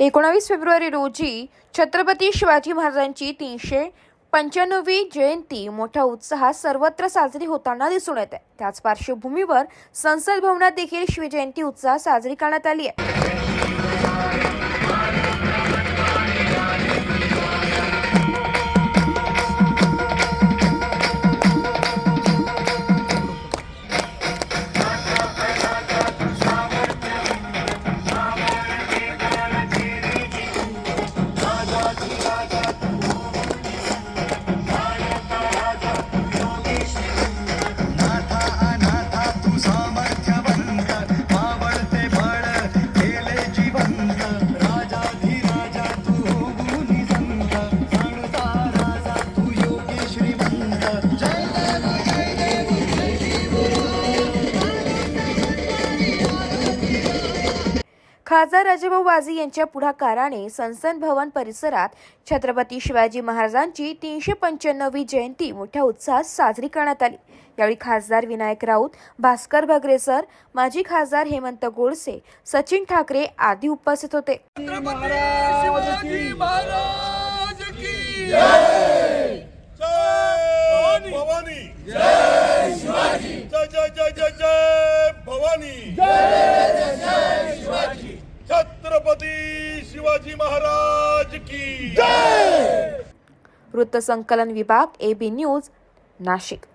एकोणावीस फेब्रुवारी रोजी छत्रपती शिवाजी महाराजांची तीनशे पंच्याण्णवी जयंती मोठ्या उत्साहात सर्वत्र साजरी होताना दिसून येत. आहे त्याच पार्श्वभूमीवर संसद भवनात देखील शिवजयंती उत्साह साजरी करण्यात आली आहे. खासदार राजेभाऊ वाझे यांच्या पुढाकाराने संसद भवन परिसरात छत्रपती शिवाजी महाराजांची तीनशे पंच्याण्णवी जयंती मोठ्या उत्साहात साजरी करण्यात आली यावेळी खासदार विनायक राऊत भास्कर भगरेसर माजी खासदार हेमंत गोडसे सचिन ठाकरे आदी उपस्थित होते महाराज छत्रपती शिवाजी महाराज की जय! वृत्तसंकलन विभाग एबी न्यूज नाशिक.